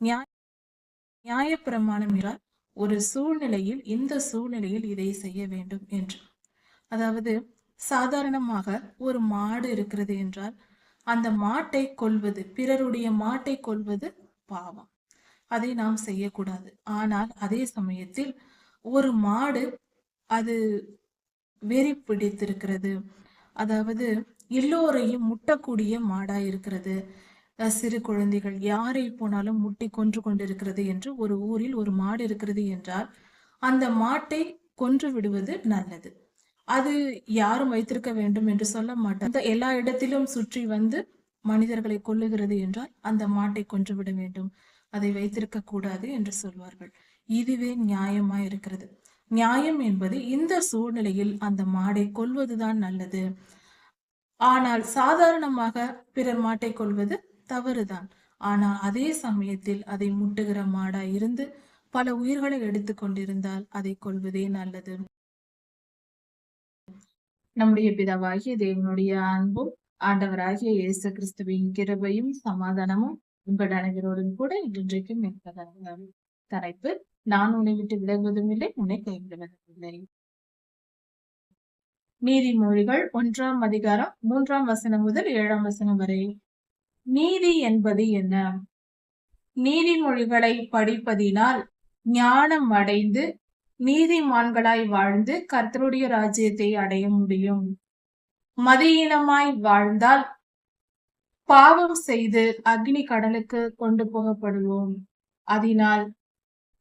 நியாய நியாயப்பிரமாணம் என்றால் ஒரு சூழ்நிலையில் இந்த சூழ்நிலையில் இதை செய்ய வேண்டும் என்று. அதாவது சாதாரணமாக ஒரு மாடு இருக்கிறது என்றால் அந்த மாட்டை கொல்வது பிறருடைய மாட்டை கொள்வது பாவம். அதை நாம் செய்யக்கூடாது. ஆனால் அதே சமயத்தில் ஒரு மாடு அது வெறி பிடித்திருக்கிறது. அதாவது எல்லோரையும் முட்டக்கூடிய மாடா இருக்கிறது சிறு குழந்தைகள் யாரை போனாலும் முட்டி கொன்று கொண்டிருக்கிறது என்று ஒரு ஊரில் ஒரு மாடு இருக்கிறது என்றால் அந்த மாட்டை கொன்று விடுவது நல்லது. அது யாரும் வைத்திருக்க வேண்டும் என்று சொல்ல மாட்டார். அந்த எல்லா இடத்திலும் சுற்றி வந்து மனிதர்களை கொல்லுகிறது என்றால் அந்த மாட்டை கொன்று விட வேண்டும். அதை வைத்திருக்க கூடாது என்று சொல்வார்கள். இதுவே நியாயமா இருக்கிறது. நியாயம் என்பது இந்த சூழ்நிலையில் அந்த மாடை கொல்வதுதான் நல்லது. ஆனால் சாதாரணமாக பிறர் மாட்டை கொல்வது தவறுதான். ஆனால் அதே சமயத்தில் அதை முட்டுகிற மாடா இருந்து பல உயிர்களை எடுத்துக் கொண்டிருந்தால் அதை கொள்வதே நல்லது. நம்முடைய பிதாவாகிய தேவனுடைய அன்பும் ஆண்டவராகிய இயேசு கிறிஸ்துவின் கிருபையும் சமாதானமும் உங்கள் அனைவரோடும் கூட இன்றைக்கும் இருப்பதாக தலைப்பு நான் உன்னை விட்டு விலகுவதும் இல்லை உன்னை கைவிடுவதும் இல்லை நீதிமொழிகள் ஒன்றாம் அதிகாரம் மூன்றாம் வசனம் முதல் ஏழாம் வசனம் வரை நீதி என்பது என்ன? நீதிமொழிகளை படிப்பதினால் ஞானம் அடைந்து நீதிமான்களாய் வாழ்ந்து கர்த்தருடைய ராஜ்யத்தை அடைய முடியும். மதியீனமாய் வாழ்ந்தால் பாவம் செய்து அக்னி கடலுக்கு கொண்டு போகப்படுவோம். அதனால்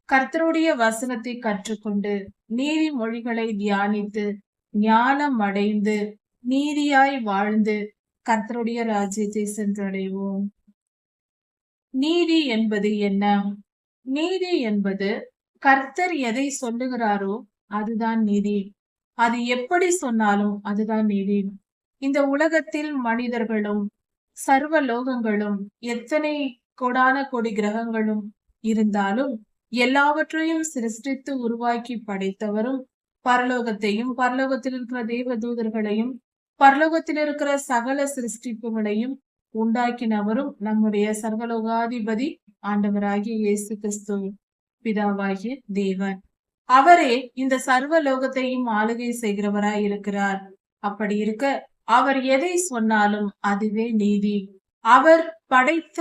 கர்த்தருடைய வசனத்தை கற்றுக்கொண்டு நீதிமொழிகளை தியானித்து ஞானம் அடைந்து நீதியாய் வாழ்ந்து கர்த்தருடைய ராஜ்யத்தை சென்றடைவோம். நீதி என்பது என்ன? நீதி என்பது கர்த்தர் எதை சொல்லுகிறாரோ அதுதான் நீதி. அது எப்படி சொன்னாலும் அதுதான் நீதி. இந்த உலகத்தில் மனிதர்களும் சர்வ லோகங்களும் எத்தனை கோடான கோடி கிரகங்களும் இருந்தாலும் எல்லாவற்றையும் சிருஷ்டித்து உருவாக்கி படைத்தவரும் பரலோகத்தையும் பரலோகத்தில் இருக்கிற தேவ தூதர்களையும் பரலோகத்தில் இருக்கிற சகல சிருஷ்டிப்புகளையும் உண்டாக்கினவரும் நம்முடைய சர்வலோகாதிபதி ஆண்டவராகிய இயேசு கிறிஸ்து பிதாவாகிய தேவன். அவரே இந்த சர்வ லோகத்தையும் ஆளுகை செய்கிறவராய் இருக்கிறார். அப்படி இருக்க அவர் எதை சொன்னாலும் அதுவே நீதி. அவர் படைத்த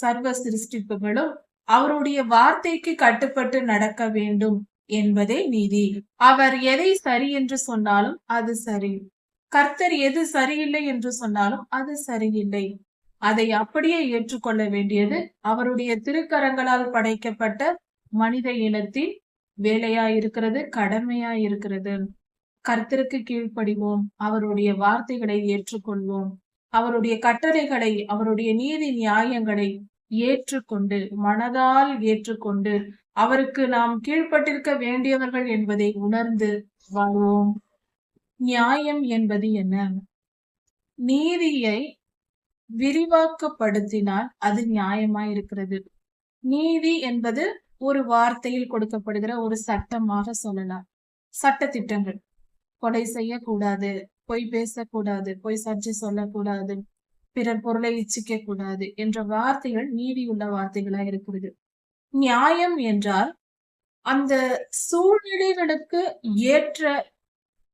சர்வ சிருஷ்டிப்புகளும் அவருடைய வார்த்தைக்கு கட்டுப்பட்டு நடக்க வேண்டும் என்பதே நீதி. அவர் எதை சரி என்று சொன்னாலும் அது சரி. கர்த்தர் எது சரியில்லை என்று சொன்னாலும் அது சரியில்லை. அதை அப்படியே ஏற்றுக்கொள்ள வேண்டியது அவருடைய திருக்கரங்களால் படைக்கப்பட்ட மனித இனத்தின் வேலையா இருக்கிறது கடமையா இருக்கிறது கர்த்தருக்கு கீழ்ப்படிவோம் அவருடைய வார்த்தைகளை ஏற்றுக்கொள்வோம். அவருடைய கட்டளைகளை அவருடைய நீதி நியாயங்களை ஏற்றுக்கொண்டு மனதால் ஏற்றுக்கொண்டு அவருக்கு நாம் கீழ்ப்பட்டிருக்க வேண்டியவர்கள் என்பதை உணர்ந்து வாழ்வோம். நியாயம் என்பது என்ன? நீதியை விரிவாக்கப்படுத்தினால் அது நியாயமா இருக்கிறது. நீதி என்பது ஒரு வார்த்தையில் கொடுக்கப்படுகிற ஒரு சட்டமாக சொல்லலாம். சட்ட திட்டங்கள் கொலை செய்யக்கூடாது பொய் பேசக்கூடாது பொய் சர்ச்சை சொல்லக்கூடாது பிறர் பொருளை இச்சிக்க கூடாது என்ற வார்த்தைகள் நீதியுள்ள வார்த்தைகளா இருக்கிறது. நியாயம் என்றால் அந்த சூழ்நிலைகளுக்கு ஏற்ற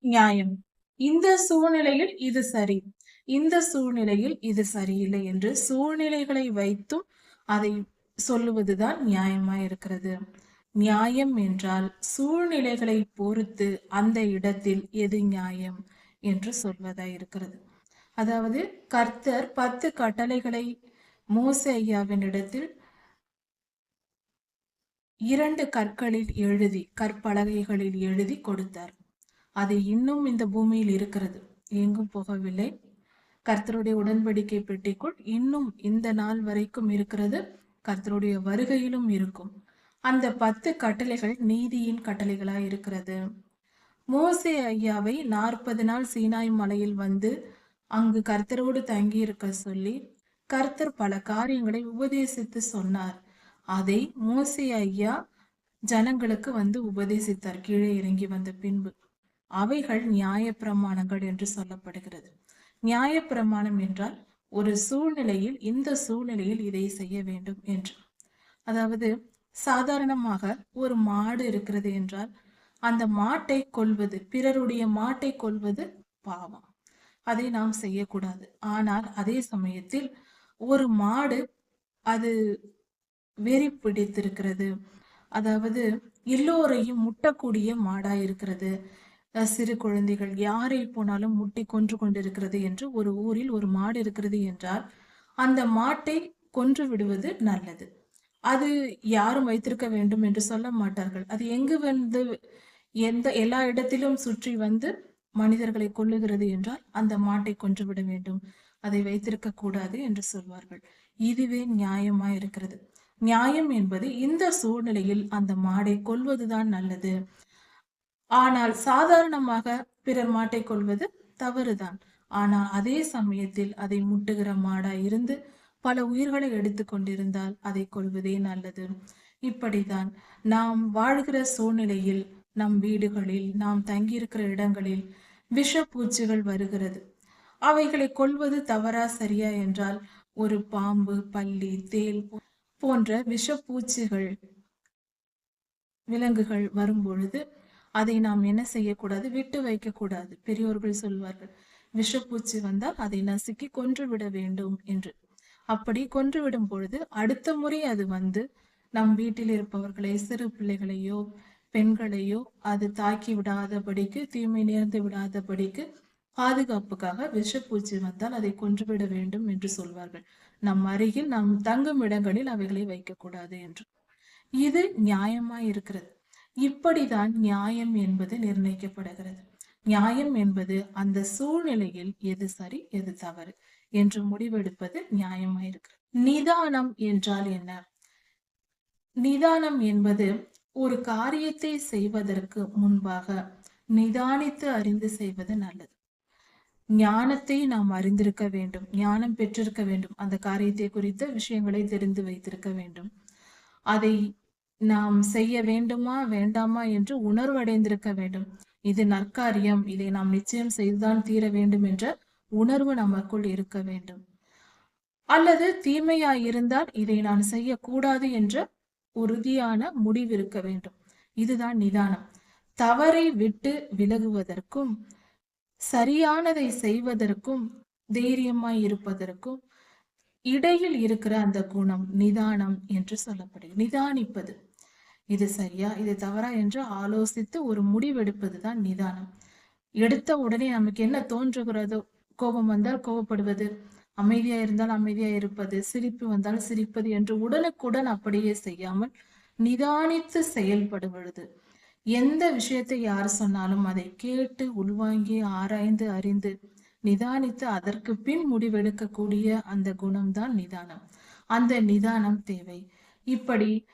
நியாயம். இந்த சூழ்நிலையில் இது சரி. இந்த சூழ்நிலையில் இது சரியில்லை என்று சூழ்நிலைகளை வைத்தும் அதை சொல்லுவதுதான் நியாயமா இருக்கிறது. நியாயம் என்றால் சூழ்நிலைகளை பொறுத்து அந்த இடத்தில் எது நியாயம் என்று சொல்வதா இருக்கிறது. அதாவது கர்த்தர் பத்து கட்டளைகளை மோச ஐயாவின் இடத்தில் இரண்டு கற்களில் எழுதி கற்பலகைகளில் எழுதி கொடுத்தார். அது இன்னும் இந்த பூமியில் இருக்கிறது. எங்கும் போகவில்லை. கர்த்தருடைய உடன்படிக்கை பெட்டிக்குள் இன்னும் இந்த நாள் வரைக்கும் இருக்கிறது. கர்த்தருடைய வருகையிலும் இருக்கும். அந்த பத்து கட்டளைகள் நீதியின் கட்டளைகளா இருக்கிறது. மோசே ஐயாவை நாற்பது நாள் சீனாய் மலையில் வந்து அங்கு கர்த்தரோடு தங்கி இருக்க சொல்லி கர்த்தர் பல காரியங்களை உபதேசித்து சொன்னார். அதை மோசே ஐயா ஜனங்களுக்கு வந்து உபதேசித்தார். கீழே இறங்கி வந்த பின்பு. அவைகள் நியாயப்பிரமாணங்கள் என்று சொல்லப்படுகிறது. நியாயப்பிரமாணம் என்றால் ஒரு சூழ்நிலையில் இந்த சூழ்நிலையில் இதை செய்ய வேண்டும் என்று. அதாவது சாதாரணமாக ஒரு மாடு இருக்கிறது என்றால் அந்த மாட்டை கொள்வது பிறருடைய மாட்டை கொள்வது பாவம். அதை நாம் செய்யக்கூடாது. ஆனால் அதே சமயத்தில் ஒரு மாடு அது வெறி பிடித்திருக்கிறது. அதாவது எல்லோரையும் முட்டக்கூடிய மாடா இருக்கிறது சிறு குழந்தைகள் யாரை போனாலும் முட்டி கொன்று கொண்டிருக்கிறது என்று ஒரு ஊரில் ஒரு மாடு இருக்கிறது என்றால் அந்த மாட்டை கொன்று விடுவது நல்லது. அது யாரும் வைத்திருக்க வேண்டும் என்று சொல்ல மாட்டார்கள். அது எங்கு வந்து எந்த எல்லா இடத்திலும் சுற்றி வந்து மனிதர்களை கொல்லுகிறது என்றால் அந்த மாட்டை கொன்றுவிட வேண்டும். அதை வைத்திருக்க கூடாது என்று சொல்வார்கள். இதுவே நியாயமா இருக்கிறது. நியாயம் என்பது இந்த சூழ்நிலையில் அந்த மாடை கொல்வதுதான் நல்லது. ஆனால் சாதாரணமாக பிறர் மாட்டை கொள்வது தவறுதான். ஆனால் அதே சமயத்தில் அதை முட்டுகிற மாடா இருந்து பல உயிர்களை எடுத்து கொண்டிருந்தால் அதை கொள்வதே நல்லது. இப்படிதான் நாம் வாழ்கிற சூழ்நிலையில் நம் வீடுகளில் நாம் தங்கியிருக்கிற இடங்களில் விஷப்பூச்சிகள் வருகிறது. அவைகளை கொல்வது தவறா சரியா என்றால் ஒரு பாம்பு பள்ளி தேல் போன்ற விஷப்பூச்சிகள் விலங்குகள் வரும் பொழுது அதை நாம் என்ன செய்யக்கூடாது? விட்டு வைக்கக்கூடாது. பெரியோர்கள் சொல்வார்கள் விஷப்பூச்சி வந்தால் அதை நசுக்கி கொன்று விட வேண்டும் என்று. அப்படி கொன்று விடும் பொழுது அடுத்த முறை அது வந்து நம் வீட்டில் இருப்பவர்களை சிறு பிள்ளைகளையோ பெண்களையோ அது தாக்கி விடாதபடிக்கு தீமை நேர்ந்து விடாதபடிக்கு பாதுகாப்புக்காக விஷப்பூச்சி வந்தால் அதை கொன்றுவிட வேண்டும் என்று சொல்வார்கள். நம் அருகில் நாம் தங்கும் இடங்களில் அவைகளை வைக்கக்கூடாது என்று. இது நியாயமா இருக்கிறது. இப்படிதான் நியாயம் என்பது நிர்ணயிக்கப்படுகிறது. நியாயம் என்பது அந்த சூழ்நிலையில் எது சரி எது தவறு என்று முடிவெடுப்பது நியாயமாயிருக்கிறது. நிதானம் என்றால் என்ன? நிதானம் என்பது ஒரு காரியத்தை செய்வதற்கு முன்பாக நிதானித்து அறிந்து செய்வது நல்லது. ஞானத்தை நாம் அறிந்திருக்க வேண்டும் ஞானம் பெற்றிருக்க வேண்டும். அந்த காரியத்தை குறித்த விஷயங்களை தெரிந்து வைத்திருக்க வேண்டும். அதை நாம் செய்ய வேண்டுமா வேண்டாமா என்று உணர்வடைந்திருக்க வேண்டும். இது நற்காரியம். இதை நாம் நிச்சயம் செய்துதான் தீர வேண்டும் என்ற உணர்வு நமக்குள் இருக்க வேண்டும். அல்லது தீமையாய் இருந்தால் இதை நான் செய்யக்கூடாது என்ற உறுதியான முடிவு இருக்க வேண்டும். இதுதான் நிதானம். தவறை விட்டு விலகுவதற்கும் சரியானதை செய்வதற்கும் தைரியமாய் இருப்பதற்கும் இடையில் இருக்கிற அந்த குணம் நிதானம் என்று சொல்லப்படுகிறது. நிதானிப்பது. இது சரியா இது தவறா என்று ஆலோசித்து ஒரு முடிவெடுப்பது தான் நிதானம். எடுத்த உடனே நமக்கு என்ன தோன்றுகிறதோ கோபம் வந்தால் கோபப்படுவது அமைதியா இருந்தால் அமைதியா இருப்பது சிரிப்பு வந்தால் சிரிப்பது என்று உடனுக்குடன் அப்படியே செய்யாமல் நிதானித்து செயல்படுவது. எந்த விஷயத்தை யார் சொன்னாலும் அதை கேட்டு உள்வாங்கி ஆராய்ந்து அறிந்து நிதானித்து அதற்கு பின் முடிவெடுக்கக்கூடிய அந்த குணம்தான் நிதானம். அந்த நிதானம் தேவை. இப்படி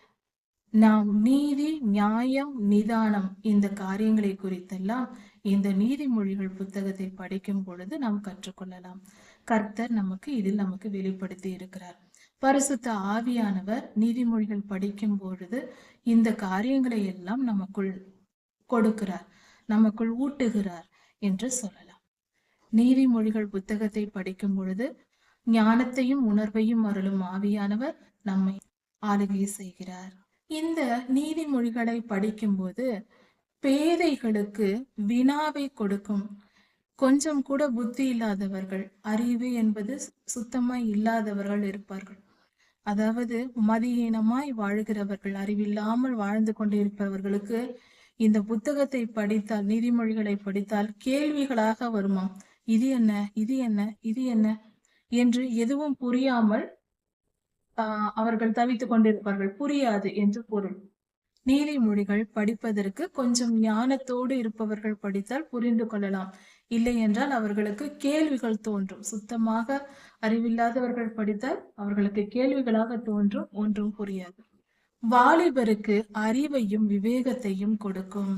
நாம் நீதி நியாயம் நிதானம் இந்த காரியங்களை குறித்தெல்லாம் இந்த நீதிமொழிகள் புத்தகத்தை படிக்கும் பொழுது நாம் கற்றுக்கொள்ளலாம். கர்த்தர் நமக்கு இதில் நமக்கு வெளிப்படுத்தி இருக்கிறார். பரிசுத்த ஆவியானவர் நீதிமொழிகள் படிக்கும் பொழுது இந்த காரியங்களை எல்லாம் நமக்குள் கொடுக்கிறார். நமக்குள் ஊட்டுகிறார் என்று சொல்லலாம். நீதிமொழிகள் புத்தகத்தை படிக்கும் பொழுது ஞானத்தையும் உணர்வையும் அருளும் ஆவியானவர் நம்மை ஆளுகை செய்கிறார். இந்த நீதிமொழிகளை படிக்கும்போது பேதைகளுக்கு வினாவை கொடுக்கும். கொஞ்சம் கூட புத்தி இல்லாதவர்கள் அறிவு என்பது சுத்தமாய் இல்லாதவர்கள் இருப்பார்கள். அதாவது மதியீனமாய் வாழ்கிறவர்கள் அறிவில்லாமல் வாழ்ந்து கொண்டிருப்பவர்களுக்கு இந்த புத்தகத்தை படித்தால் நீதிமொழிகளை படித்தால் கேள்விகளாக வருமாம். இது என்ன இது என்ன இது என்ன என்று எதுவும் புரியாமல் ஆஹ் அவர்கள் தவித்துக் கொண்டிருப்பார்கள். புரியாது என்று பொருள். நீதிமொழிகள் படிப்பதற்கு கொஞ்சம் ஞானத்தோடு இருப்பவர்கள் படித்தால் புரிந்து கொள்ளலாம். இல்லை என்றால் அவர்களுக்கு கேள்விகள் தோன்றும். சுத்தமாக அறிவில்லாதவர்கள் படித்தால் அவர்களுக்கு கேள்விகளாக தோன்றும். ஒன்றும் புரியாது. வாலிபருக்கு அறிவையும் விவேகத்தையும் கொடுக்கும்.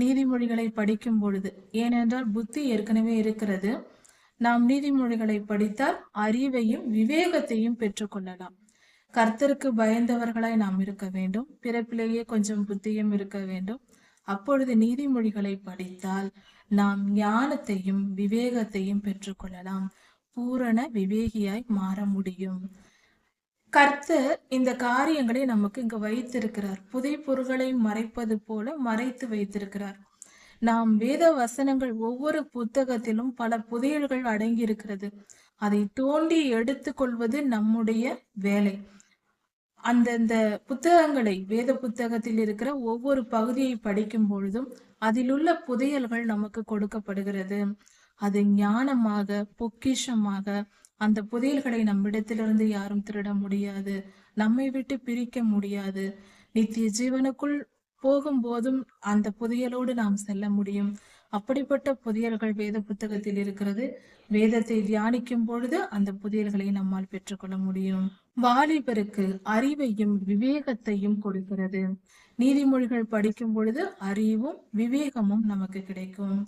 நீதிமொழிகளை படிக்கும் பொழுது ஏனென்றால் புத்தி ஏற்கனவே இருக்கிறது. நாம் நீதிமொழிகளை படித்தால் அறிவையும் விவேகத்தையும் பெற்றுக்கொள்ளலாம் கர்த்தருக்கு பயந்தவர்களாய் நாம் இருக்க வேண்டும். பிறப்பிலேயே கொஞ்சம் புத்தியும் இருக்க வேண்டும். அப்பொழுது நீதிமொழிகளை படித்தால் நாம் ஞானத்தையும் விவேகத்தையும் பெற்றுக்கொள்ளலாம் பூரண விவேகியாய் மாற முடியும். கர்த்தர் இந்த காரியங்களை நமக்கு இங்கு வைத்திருக்கிறார். புதை பொருள்களை மறைப்பது போல மறைத்து வைத்திருக்கிறார். நாம் வேத வசனங்கள் ஒவ்வொரு புத்தகத்திலும் பல புதையல்கள் அடங்கி இருக்கிறது அதை தோண்டி எடுத்துக்கொள்வது நம்முடைய வேலை. அந்தந்த புத்தகங்களை வேத புத்தகத்தில் இருக்கிற ஒவ்வொரு பகுதியை படிக்கும் பொழுதும் அதிலுள்ள புதையல்கள் நமக்கு கொடுக்கப்படுகிறது. அது ஞானமாக பொக்கிஷமாக அந்த புதையல்களை நம்மிடத்திலிருந்து யாரும் திருட முடியாது. நம்மை விட்டு பிரிக்க முடியாது. நித்திய ஜீவனுக்குள் போகும்போதும் அந்த புதையலோடு நாம் செல்ல முடியும். அப்படிப்பட்ட புதையல்கள் வேத புத்தகத்தில் இருக்கிறது. வேதத்தை தியானிக்கும் பொழுது அந்த புதையல்களை நம்மால் பெற்றுக்கொள்ள முடியும். வாலிபருக்கு அறிவையும் விவேகத்தையும் கொடுக்கிறது. நீதிமொழிகள் படிக்கும் பொழுது அறிவும் விவேகமும் நமக்கு கிடைக்கும்.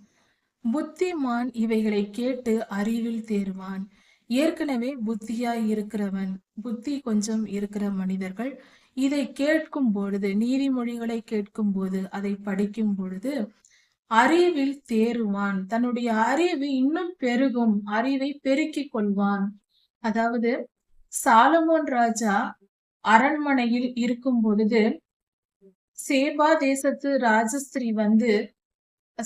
புத்திமான் இவைகளை கேட்டு அறிவில் தேர்வான். ஏற்கனவே புத்தியாய் இருக்கிறவன் புத்தி கொஞ்சம் இருக்கிற மனிதர்கள் இதை கேட்கும் பொழுது நீதிமொழிகளை கேட்கும் போது அதை படிக்கும் பொழுது அறிவில் தேருவான். தன்னுடைய அறிவு இன்னும் பெருகும் அறிவை பெருக்கிக் கொள்வான். அதாவது சாலமோன் ராஜா அரண்மனையில் இருக்கும் பொழுது சேபா தேசத்து ராஜஸ்திரி வந்து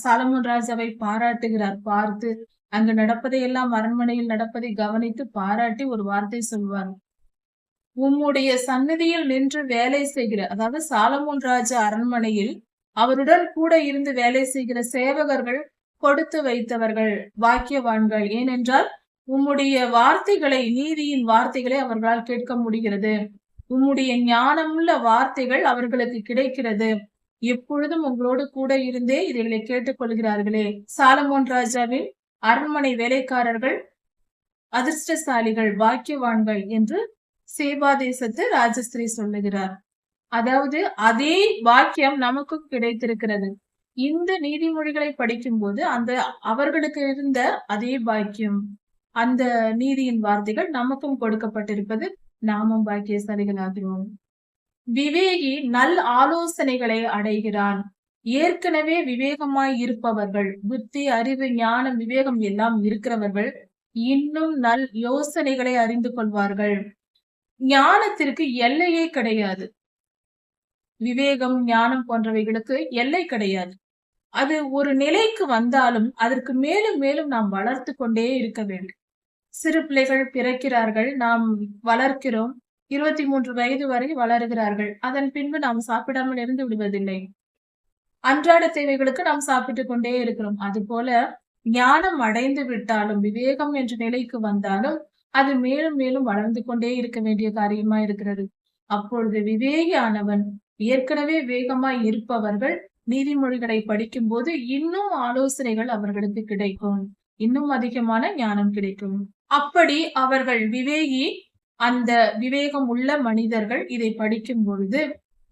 சாலமோன் ராஜாவை பாராட்டுகிறார். பார்த்து அங்கு நடப்பதையெல்லாம் அரண்மனையில் நடப்பதை கவனித்து பாராட்டி ஒரு வார்த்தை சொல்வார். உம்முடைய சன்னதியில் நின்று வேலை செய்கிற அதாவது சாலமோன் ராஜா அரண்மனையில் அவருடன் கூட இருந்து வேலை செய்கிற சேவகர்கள் கொடுத்து வைத்தவர்கள் வாக்கியவான்கள் ஏனென்றால் உம்முடைய வார்த்தைகளை நீதியின் வார்த்தைகளை அவர்களால் கேட்க முடிகிறது. உம்முடைய ஞானமுள்ள வார்த்தைகள் அவர்களுக்கு கிடைக்கிறது. எப்பொழுதும் உங்களோடு கூட இருந்தே இதைகளை கேட்டுக்கொள்கிறார்களே சாலமோன் ராஜாவின் அரண்மனை வேலைக்காரர்கள் அதிர்ஷ்டசாலிகள் பாக்கியவான்கள் என்று சேவா தேசத்து ராஜஸ்திரி சொல்லுகிறார். அதாவது அதே வாக்கியம் நமக்கும் கிடைத்திருக்கிறது. இந்த நீதிமொழிகளை படிக்கும் போது அந்த அவர்களுக்கு இருந்த அதே பாக்கியம். அந்த நீதியின் வார்த்தைகள் நமக்கும் கொடுக்கப்பட்டிருப்பது நாமும் பாக்கியசாலிகளாகிறோம். விவேகி நல் ஆலோசனைகளை அடைகிறான். ஏற்கனவே விவேகமாய் இருப்பவர்கள் புத்தி அறிவு ஞானம் விவேகம் எல்லாம் இருக்கிறவர்கள் இன்னும் நல் யோசனைகளை அறிந்து கொள்வார்கள். ஞானத்திற்கு எல்லையே கிடையாது. விவேகம் ஞானம் போன்றவைகளுக்கு எல்லை கிடையாது. அது ஒரு நிலைக்கு வந்தாலும் அதற்கு மேலும் மேலும் நாம் வளர்த்து கொண்டே இருக்க வேண்டும். சிறு பிள்ளைகள் பிறக்கிறார்கள் நாம் வளர்க்கிறோம். இருபத்தி மூன்று வயது வரை வளருகிறார்கள். அதன் பின்பு நாம் சாப்பிடாமல் இருந்து விடுவதில்லை. அன்றாட தேவைகளுக்கு நாம் சாப்பிட்டு கொண்டே இருக்கிறோம். அது போல ஞானம் அடைந்து விட்டாலும் விவேகம் என்ற நிலைக்கு வந்தாலும் அது மேலும் மேலும் வளர்ந்து கொண்டே இருக்க வேண்டிய காரியமா இருக்கிறது. அப்பொழுது விவேகியானவன் ஏற்கனவே வேகமாய் இருப்பவர்கள் நீதிமொழிகளை படிக்கும் போது இன்னும் ஆலோசனைகள் அவர்களுக்கு கிடைக்கும். இன்னும் அதிகமான ஞானம் கிடைக்கும். அப்படி அவர்கள் விவேகி அந்த விவேகம் உள்ள மனிதர்கள் இதை படிக்கும் பொழுது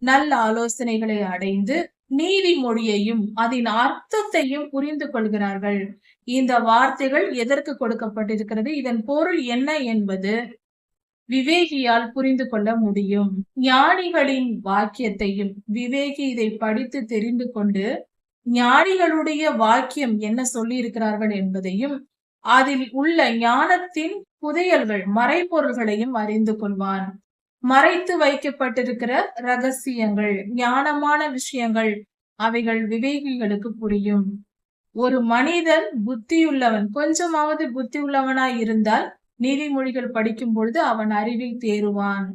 நல்ல ஆலோசனைகளை அடைந்து நீதிமொழியையும் அதன் அர்த்தத்தையும் புரிந்து கொள்கிறார்கள். இந்த வார்த்தைகள் எதற்கு கொடுக்கப்பட்டிருக்கிறது? இதன் பொருள் என்ன என்பது விவேகியால் புரிந்து கொள்ள முடியும். ஞானிகளின் வாக்கியத்தையும் விவேகி இதை படித்து தெரிந்து கொண்டு ஞானிகளுடைய வாக்கியம் என்ன சொல்லி இருக்கிறார்கள் என்பதையும் அதில் உள்ள ஞானத்தின் புதையல்கள் மறைப்பொருள்களையும் அறிந்து கொள்வான். மறைத்து வைக்கப்பட்டிருக்கிற ரகசியங்கள் ஞானமான விஷயங்கள் அவைகள் விவேகிகளுக்கு புரியும். ஒரு மனிதன் புத்தியுள்ளவன் கொஞ்சமாவது புத்தி உள்ளவனாய் இருந்தால் நீதிமொழிகள் படிக்கும் பொழுது அவன் அறிவில் தேறுவான்.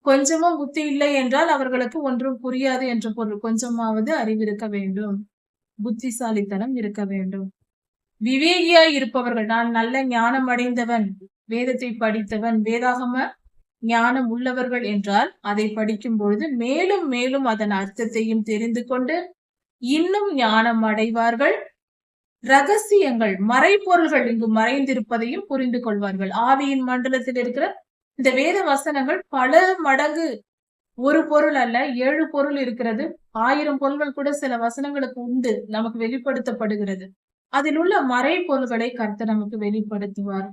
கொஞ்சமும் புத்தி இல்லை என்றால் அவர்களுக்கு ஒன்றும் புரியாது என்ற பொருள் கொஞ்சமாவது அறிவிருக்க வேண்டும். புத்திசாலித்தனம் இருக்க வேண்டும். விவேகியாய் இருப்பவர்கள். நான் நல்ல ஞானம் அடைந்தவன் வேதத்தை படித்தவன் வேதாகம ஞானம் உள்ளவர்கள் என்றால் அதை படிக்கும் பொழுது மேலும் மேலும் அதன் அர்த்தத்தையும் தெரிந்து கொண்டு இன்னும் ஞானம் அடைவார்கள். ரகசியங்கள் மறைப்பொருள்கள் இங்கு மறைந்திருப்பதையும் புரிந்து கொள்வார்கள். ஆவியின் மண்டலத்தில் இருக்கிற இந்த வேத வசனங்கள் பல மடங்கு ஒரு பொருள் அல்ல ஏழு பொருள் இருக்கிறது. ஆயிரம் பொருள்கள் கூட சில வசனங்களுக்கு உண்டு நமக்கு வெளிப்படுத்தப்படுகிறது. அதில் உள்ள மறை பொருள்களை கருத்து நமக்கு வெளிப்படுத்துவார்.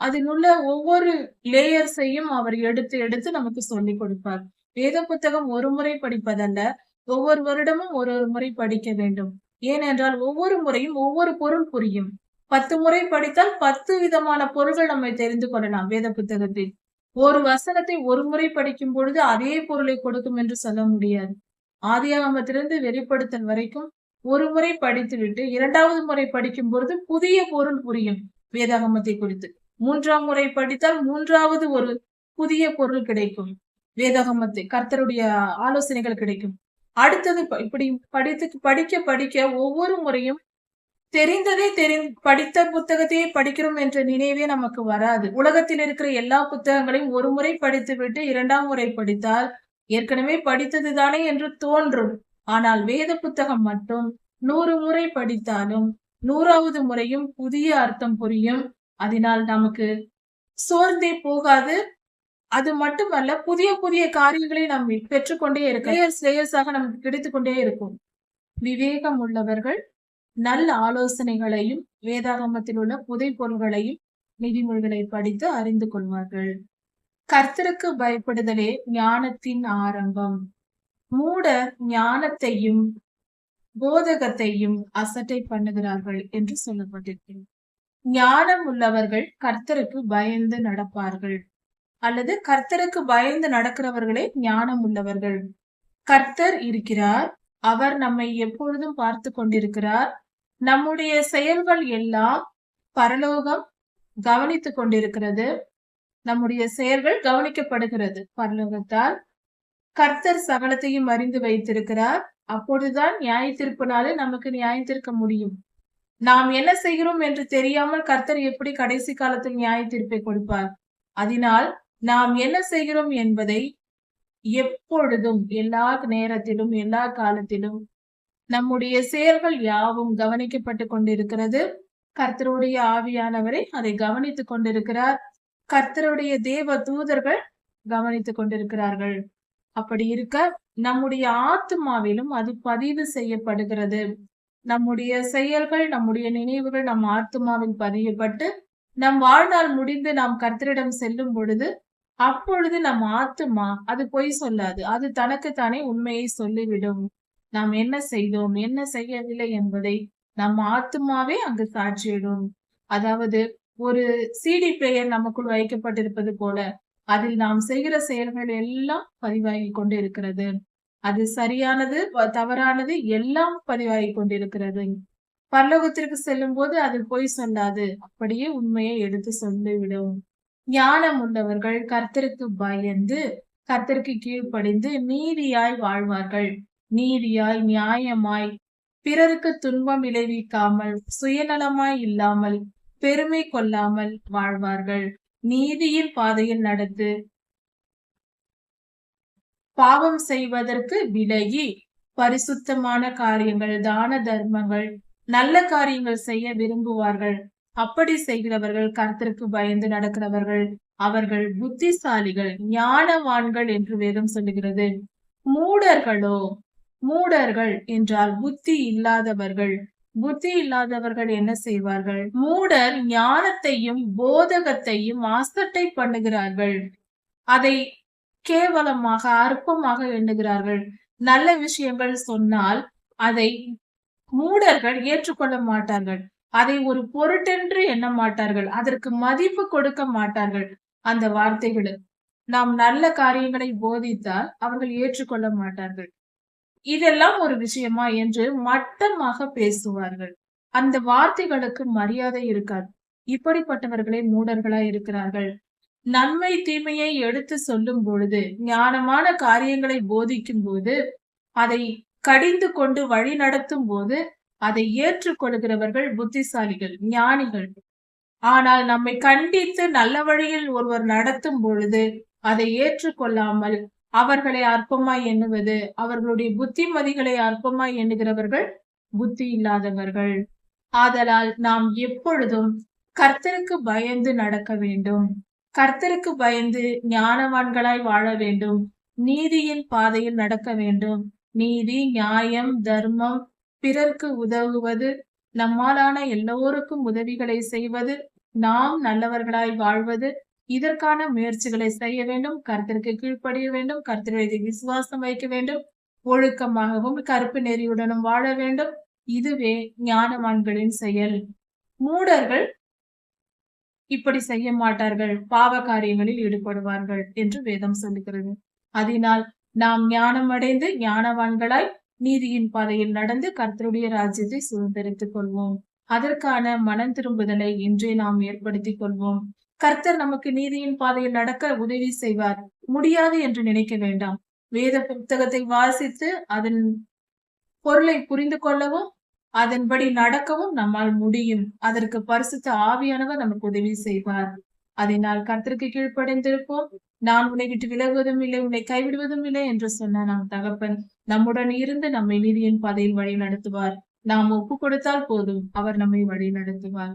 அதில் உள்ள ஒவ்வொரு லேயர்ஸையும் அவர் எடுத்து எடுத்து நமக்கு சொல்லி கொடுப்பார். வேத புத்தகம் ஒரு முறை படிப்பதல்ல ஒவ்வொரு வருடமும் ஒரு ஒரு முறை படிக்க வேண்டும். ஏனென்றால் ஒவ்வொரு முறையும் ஒவ்வொரு பொருள் புரியும். பத்து முறை படித்தால் பத்து விதமான பொருள்கள் நம்மை தெரிந்து கொள்ளலாம் வேத புத்தகத்தில். ஒரு வசனத்தை ஒரு முறை படிக்கும் பொழுது அதே பொருளை கொடுக்கும் என்று சொல்ல முடியாது. ஆதியாகமத்திலிருந்து வெளிப்படுத்தல் வரைக்கும் ஒரு முறை படித்துவிட்டு இரண்டாவது முறை படிக்கும் பொழுது புதிய பொருள் புரியும். வேதாகமத்தை குறித்து. மூன்றாம் முறை படித்தால் மூன்றாவது ஒரு புதிய பொருள் கிடைக்கும். வேதாகமத்தை கர்த்தருடைய ஆலோசனைகள் கிடைக்கும். அடுத்தது இப்படி படித்து படிக்க படிக்க ஒவ்வொரு முறையும் தெரிந்ததே தெரி படித்த புத்தகத்தையே படிக்கிறோம் என்ற நினைவே நமக்கு வராது. உலகத்தில் இருக்கிற எல்லா புத்தகங்களையும் ஒரு முறை படித்து விட்டு இரண்டாம் முறை படித்தால் ஏற்கனவே படித்தது தானே என்று தோன்றும். ஆனால் வேத புத்தகம் மட்டும் நூறு முறை படித்தாலும் நூறாவது முறையும் புதிய அர்த்தம் புரியும். அதனால் நமக்கு சோர்ந்தே போகாது. அது மட்டுமல்ல புதிய புதிய காரியங்களை நாம் பெற்றுக்கொண்டே இருக்கும் லேயர்ஸ் லேயர்ஸாக நமக்கு கிடைத்து கொண்டே இருக்கும். விவேகம் உள்ளவர்கள் நல்ல ஆலோசனைகளையும் வேதாகமத்தில் உள்ள புதை பொருள்களையும் நிதிமொழிகளை படித்து அறிந்து கொள்வார்கள். கர்த்தருக்கு பயப்படுதலே ஞானத்தின் ஆரம்பம். மூட ஞானத்தையும் போதகத்தையும் அசட்டை பண்ணுகிறார்கள் என்று சொல்லப்பட்டிருக்கிறது. ஞானம் உள்ளவர்கள் கர்த்தருக்கு பயந்து நடப்பார்கள். அல்லது கர்த்தருக்கு பயந்து நடக்கிறவர்களே ஞானம் உள்ளவர்கள். கர்த்தர் இருக்கிறார் அவர் நம்மை எப்பொழுதும் பார்த்து கொண்டிருக்கிறார். நம்முடைய செயல்கள் எல்லாம் பரலோகம் கவனித்துக் கொண்டிருக்கிறது. நம்முடைய செயல்கள் கவனிக்கப்படுகிறது பரலோகத்தால். கர்த்தர் சகலத்தையும் அறிந்து வைத்திருக்கிறார். அப்பொழுதுதான் நியாயத்திருப்பு நாளே நமக்கு நியாயத்திருக்க முடியும். நாம் என்ன செய்கிறோம் என்று தெரியாமல் கர்த்தர் எப்படி கடைசி காலத்தில் நியாயத்தீர்ப்பை கொடுப்பார்? அதனால் நாம் என்ன செய்கிறோம் என்பதை எப்பொழுதும் எல்லா நேரத்திலும் எல்லா காலத்திலும் நம்முடைய செயல்கள் யாவும் கவனிக்கப்பட்டு கொண்டிருக்கிறது. கர்த்தருடைய ஆவியானவரை அதை கவனித்துக் கொண்டிருக்கிறார். கர்த்தருடைய தேவ தூதர்கள் கவனித்துக் கொண்டிருக்கிறார்கள். அப்படி இருக்க நம்முடைய ஆத்மாவிலும் அது பதிவு செய்யப்படுகிறது. நம்முடைய செயல்கள் நம்முடைய நினைவுகள் நம் ஆத்மாவில் பதியப்பட்டு நம் வாழ்நாள் முடிந்து நாம் கர்த்தரிடம் செல்லும் பொழுது அப்பொழுது நம் ஆத்துமா அது பொய் சொல்லாது. அது தனக்குத்தானே உண்மையை சொல்லிவிடும். நாம் என்ன செய்தோம் என்ன செய்யவில்லை என்பதை நம் ஆத்மாவே அங்கு சாட்சியிடும் அதாவது ஒரு சிடி பிளேயர் நமக்குள் வைக்கப்பட்டிருப்பது போல அதில் நாம் செய்கிற செயல்கள் எல்லாம் பதிவாகி கொண்டு இருக்கிறது அது சரியானது தவறானது எல்லாம் பதிவாகி கொண்டிருக்கிறது. பரலோகத்திற்கு செல்லும் போது அது பொய் சொல்லாது. அப்படியே உண்மையை எடுத்து சொல்லிவிடும். ஞானம் உள்ளவர்கள் கர்த்தருக்கு பயந்து கர்த்தருக்கு கீழ்ப்படிந்து நீதியாய் வாழ்வார்கள். நீதியாய் நியாயமாய் பிறருக்கு துன்பம் விளைவிக்காமல் சுயநலமாய் இல்லாமல் பெருமை கொள்ளாமல் வாழ்வார்கள். நீதியின் பாதையில் நடந்து பாவம் செய்வதற்கு விலகி பரிசுத்தமான காரியங்கள் தான தர்மங்கள் நல்ல காரியங்கள் செய்ய விரும்புவார்கள். அப்படி செய்கிறவர்கள் கருத்திற்கு பயந்து நடக்கிறவர்கள் அவர்கள் புத்திசாலிகள் ஞானவான்கள் என்று வேதம் சொல்லுகிறது. மூடர்களோ மூடர்கள் என்றால் புத்தி இல்லாதவர்கள். புத்தி இல்லாதவர்கள் என்ன செய்வார்கள்? மூடர் ஞானத்தையும் போதகத்தையும் ஆசட்டை பண்ணுகிறார்கள். அதை கேவலமாக அற்பமாக எண்ணுகிறார்கள். நல்ல விஷயங்கள் சொன்னால் அதை மூடர்கள் ஏற்றுக்கொள்ள மாட்டார்கள். அதை ஒரு பொருட்டென்று எண்ண மாட்டார்கள். அதற்கு மதிப்பு கொடுக்க மாட்டார்கள். அந்த வார்த்தைகளை. நாம் நல்ல காரியங்களை போதித்தால் அவர்கள் ஏற்றுக்கொள்ள மாட்டார்கள். இதெல்லாம் ஒரு விஷயமா என்று மட்டமாக பேசுவார்கள். அந்த வார்த்தைகளுக்கு மரியாதை இருக்காது. இப்படிப்பட்டவர்களே மூடர்களா இருக்கிறார்கள். நன்மை தீமையை எடுத்து சொல்லும் பொழுது ஞானமான காரியங்களை போதிக்கும் போது அதை கடிந்து கொண்டு வழி நடத்தும் போது அதை ஏற்றுக்கொள்கிறவர்கள் புத்திசாலிகள் ஞானிகள். ஆனால் நம்மை கண்டித்து நல்ல வழியில் ஒருவர் நடத்தும் பொழுது அதை ஏற்றுக்கொள்ளாமல் அவர்களை அற்பமாய் எண்ணுவது அவர்களுடைய புத்திமதிகளை அற்பமாய் எண்ணுகிறவர்கள் புத்தி இல்லாதவர்கள். ஆதலால் நாம் எப்பொழுதும் கர்த்தருக்கு பயந்து நடக்க வேண்டும். கர்த்தருக்கு பயந்து ஞானவான்களாய் வாழ வேண்டும். நீதியின் பாதையில் நடக்க வேண்டும். நீதி நியாயம் தர்மம் பிறர்க்கு உதவுவது நம்மாலான எல்லோருக்கும் உதவிகளை செய்வது நாம் நல்லவர்களாய் வாழ்வது இதற்கான முயற்சிகளை செய்ய வேண்டும் கருத்திற்கு கீழ்ப்படிய வேண்டும் கருத்திற்கு விசுவாசம் வைக்க வேண்டும் ஒழுக்கமாகவும் கருப்பு நெறியுடனும் வாழ வேண்டும். இதுவே ஞானவான்களின் செயல். மூடர்கள் இப்படி செய்ய மாட்டார்கள் பாவ காரியங்களில் ஈடுபடுவார்கள் என்று வேதம் சொல்லுகிறது. அதனால் நாம் ஞானம் அடைந்து ஞானவான்களாய் நீதியின் பாதையில் நடந்து கர்த்தருடைய ராஜ்யத்தை சுதந்திரித்துக் கொள்வோம். அதற்கான மனம் திரும்புதலை இன்றே நாம் ஏற்படுத்திக் கொள்வோம். கர்த்தர் நமக்கு நீதியின் பாதையில் நடக்க உதவி செய்வார். முடியாது என்று நினைக்க வேண்டாம். வேத புத்தகத்தை வாசித்து அதன் பொருளை புரிந்து கொள்ளவும் அதன்படி நடக்கவும் நம்மால் முடியும். அதற்கு பரிசுத்த ஆவியானவர் நமக்கு உதவி செய்வார். அதை நான் கர்த்தருக்கு கீழ்ப்படைந்திருப்போம். நான் உன்னை விட்டு விலகுவதும் இல்லை உன்னை கைவிடுவதும் இல்லை என்று சொன்ன நம் தகப்பன் நம்முடன் இருந்து நம்மை நீதியின் பாதையில் வழி நடத்துவார் நாம் ஒப்பு கொடுத்தால் போதும் அவர் நம்மை வழி நடத்துவார்